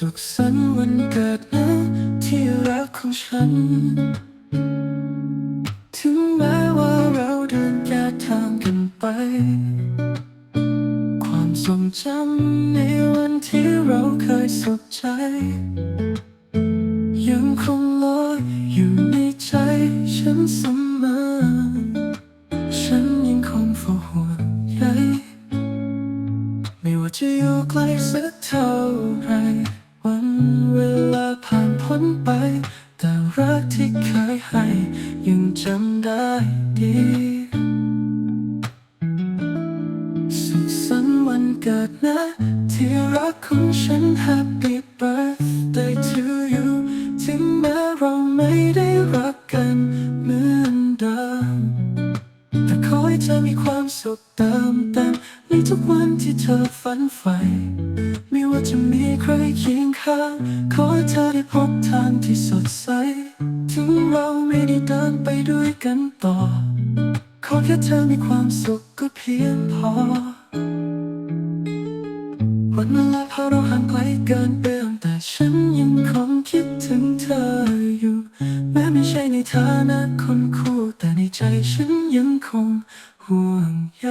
สุขสันต์วันเกิดนะที่รักของฉัน ถึงแม้ว่าเราเดินแยกทางกันไป ความทรงจำในวันที่เราเคยสุขใจ ยังคงลอยอยู่ในใจฉันเสมอ ฉันยังคงเฝ้าห่ใยไม่ว่าจะอยู่ใกล้สักเท่าไร วันเวลาผ่านพ้นไป แต่รักที่เคยให้ ยังจำได้ดี สุขสันต์วันเกิดนะ ที่รักของฉัน Happy birthday to you ถึงแม้เราไม่ได้รักกันเหมือนเดิมแต่ขอให้เธอมีความสุขเติมเต็ม ทุกวันที่เธอฝันใฝ่ไม่ว่าจะมีใครเคียงข้างขอเธอได้พบทางที่สดใส ถึงเราไม่ได้เดินไปด้วยกันต่อ ขอแค่เธอมีความสุขก็เพียงพอ วันเวลาพาเราห่างไกลเกินเบื้องแต่ฉันยังคงคิดถึงเธออยู่ แม้ไม่ใช่ในฐานะคนคู่ แต่ในใจฉันยังคงห่วงใย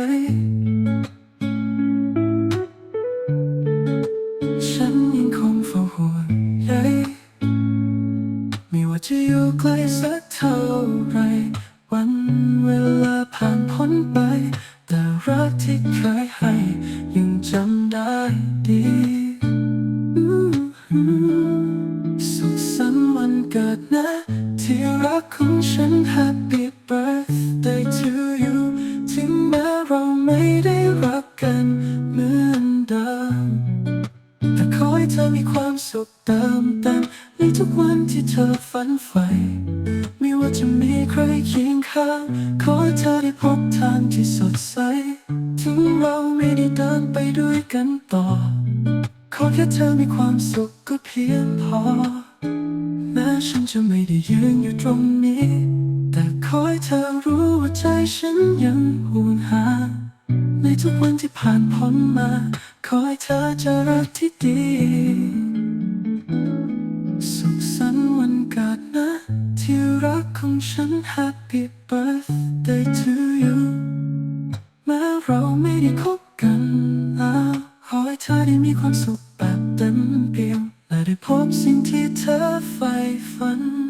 ไม่ว่าจะอยู่ไกลสักเท่าไร วันเวลาผ่านพ้นไป แต่รักที่เคยให้ ยังจำได้ดีอื ธอมีความสุขเติมเต็มในทุกวันที่เธอฝันใฝ่ไม่ว่าจะมีใครเคียงข้างขอเธอได้พบทางที่สดใส ถึงเราไม่ได้เดินไปด้วยกันต่อ ขอแค่เธอมีความสุขก็เพียงพอ แม้ฉันจะไม่ได้ยืนอยู่ตรงนี้ แต่ขอให้เธอรู้ว่าใจฉันยังห่วงหาในทุกวันที่ผ่านพ้นมา ขอให้เธอเจะรักที่ดี รักของฉัน Happy birthday to you แม้เราไม่ได้คบกันอ้วขอให้เธอได้มีความสุขแบบเต็มเปี่ยมและได้พบสิ่งที่เธอใฝ่ฝัน